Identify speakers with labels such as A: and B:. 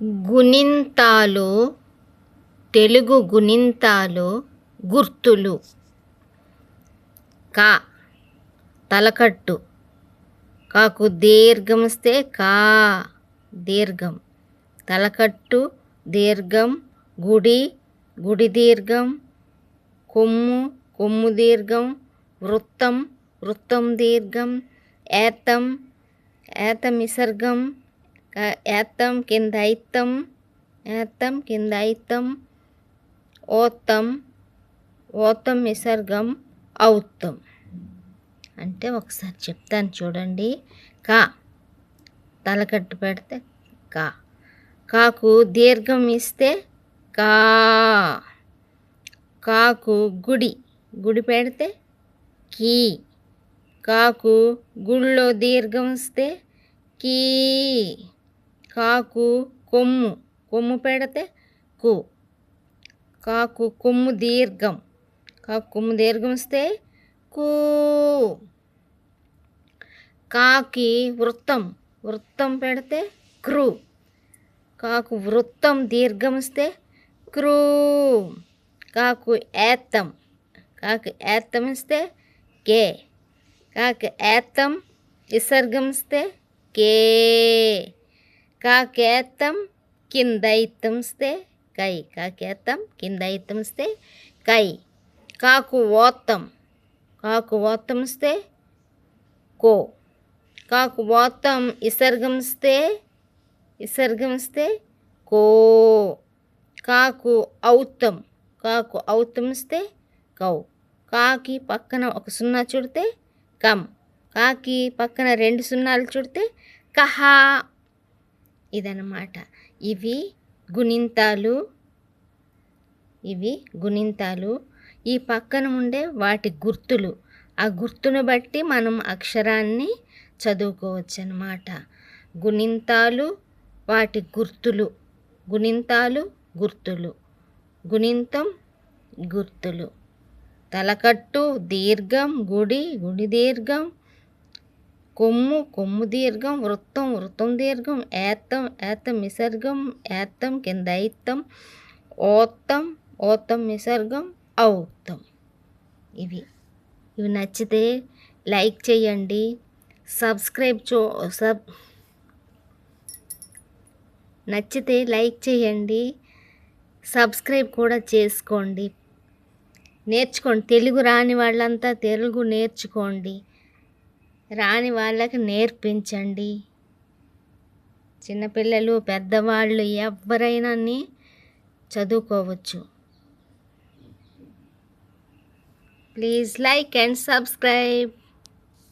A: గుణింతాలు తెలుగు గుణింతాలు గుర్తులు. కా తలకట్టు. కాకు దీర్ఘం వస్తే కా దీర్ఘం. తలకట్టు దీర్ఘం. గుడి గుడి దీర్ఘం. కొమ్ము కొమ్ము దీర్ఘం. వృత్తం వృత్తం దీర్ఘం. ఏతం ఏత విసర్గం ఏత్తం కింద ఇత్తం ఏత్తం కింద ఐతం ఓత్తం ఓత్తం నిసర్గం ఔత్తం అంటే ఒకసారి చెప్తాను చూడండి. కా. తలకట్టు పెడితే కా. కాకు దీర్ఘం ఇస్తే కా. కాకు గుడి. గుడి పెడితే కీ. కాకు గుళ్ళో దీర్ఘం ఇస్తే కీ. కాకు కొమ్ము. కొమ్ము పెడితే కు. కాకు కొమ్ము దీర్ఘం. కాకు కొమ్ము దీర్ఘం వస్తే కూ. కాకి వృత్తం. వృత్తం పెడితే క్రూ. కాకు వృత్తం దీర్ఘం వస్తే క్రూ. కాకు ఏత్తం. కాకు ఏత్తం ఇస్తే కే. కాకు ఏత్తం విసర్గం ఇస్తే కే. కాకేత్తం కిందైత్తంస్తే ఇస్తే కై కాకేత్తం కింద ఇస్తే కై కాకు ఓత్తం కాకు ఓత్తంస్తే కో కాకు ఓత్తం విసర్గం ఇస్తే విసర్గం ఇస్తే కో కాకు ఔత్తం కాకు ఔత్తంస్తే కౌ కాకి పక్కన ఒక సున్నా చుడితే కం కాకి పక్కన రెండు సున్నాలు చుడితే కహా ఇదనమాట ఇవి గుణింతాలు. ఇవి గుణింతాలు. ఈ పక్కన ఉండే వాటి గుర్తులు. ఆ గుర్తును బట్టి మనం అక్షరాన్ని చదువుకోవచ్చు అన్నమాట గుణింతాలు వాటి గుర్తులు. గుణింతాలు గుర్తులు. గుణింతం గుర్తులు. తలకట్టు దీర్ఘం గుడి గుడి దీర్ఘం కొమ్ము కొమ్ము దీర్ఘం వృత్తం వృత్తం దీర్ఘం ఏత్తం ఏత్తం విసర్గం ఏత్తం కింద ఐత్తం ఓత్తం ఓత్తం విసర్గం ఔత్తం. ఇవి. ఇవి నచ్చితే లైక్ చేయండి సబ్స్క్రైబ్ చూ సబ్ నచ్చితే లైక్ చేయండి సబ్స్క్రైబ్ కూడా చేసుకోండి. నేర్చుకోండి. తెలుగు రాని వాళ్ళంతా తెలుగు నేర్చుకోండి. రాని వాళ్ళకి నేర్పించండి. చిన్నపిల్లలు పెద్దవాళ్ళు ఎవరైనా చదువుకోవచ్చు. Please like and subscribe.